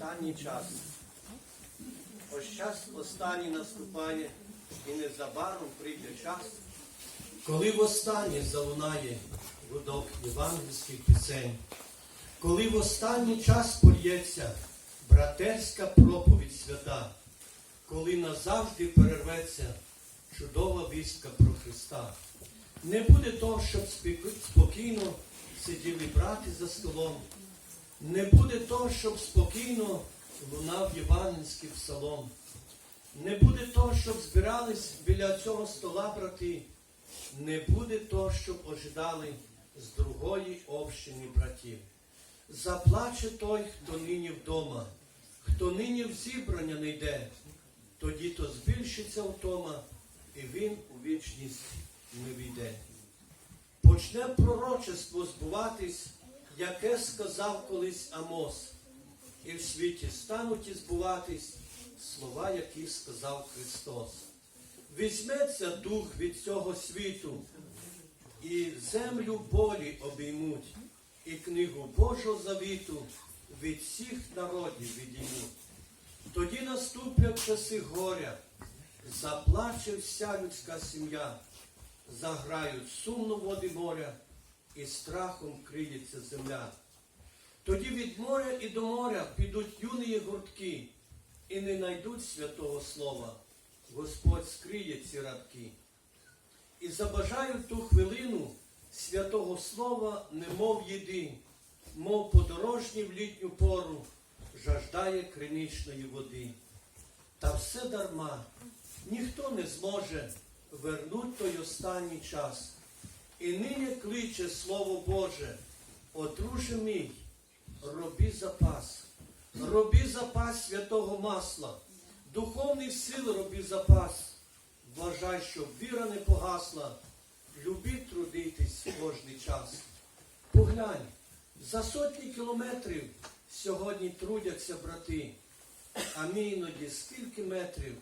останній час. Ось час останній наступає, і незабаром прийде час, коли востаннє залунає гудок євангельських пісень, коли в останній час польється братерська проповідь свята, коли назавжди перерветься чудова вістка про Христа. Не буде того, щоб спокійно сиділи брати за столом, не буде того, щоб спокійно лунав євангельський псалом. Не буде того, щоб збирались біля цього стола брати. Не буде того, щоб ожидали з другої общини братів. Заплаче той, хто нині вдома, хто нині в зібрання не йде, тоді то збільшиться втома, і він у вічність не війде. Почне пророчество збуватись, яке сказав колись Амос, і в світі стануть і збуватись слова, які сказав Христос. Візьметься дух від цього світу, і землю болі обіймуть, і книгу Божого завіту від всіх народів відіймуть. Тоді наступлять часи горя, заплаче вся людська сім'я, заграють сумно води моря, і страхом криється земля. Тоді від моря і до моря підуть юні гуртки, і не найдуть святого слова. Господь скриє ці радки. І забажають ту хвилину святого слова, немов єди, мов подорожній в літню пору жаждає криничної води. Та все дарма, ніхто не зможе вернуть той останній час. І нині кличе Слово Боже, одруже мій, робі запас, робі запас святого масла, духовних сил робі запас. Вважай, щоб віра не погасла, любіть трудитись кожний час. Поглянь, за сотні кілометрів сьогодні трудяться брати, а ми іноді скільки метрів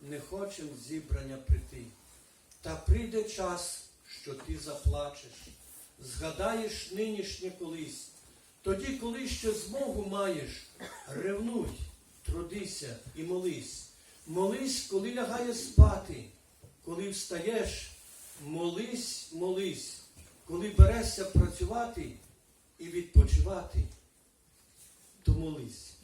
не хочемо зібрання прийти. Та прийде час, що ти заплачеш, згадаєш нинішнє колись, тоді, коли ще змогу маєш, ревнуй, трудися і молись. Молись, коли лягає спати, коли встаєш, молись, молись, коли берешся працювати і відпочивати, то молись.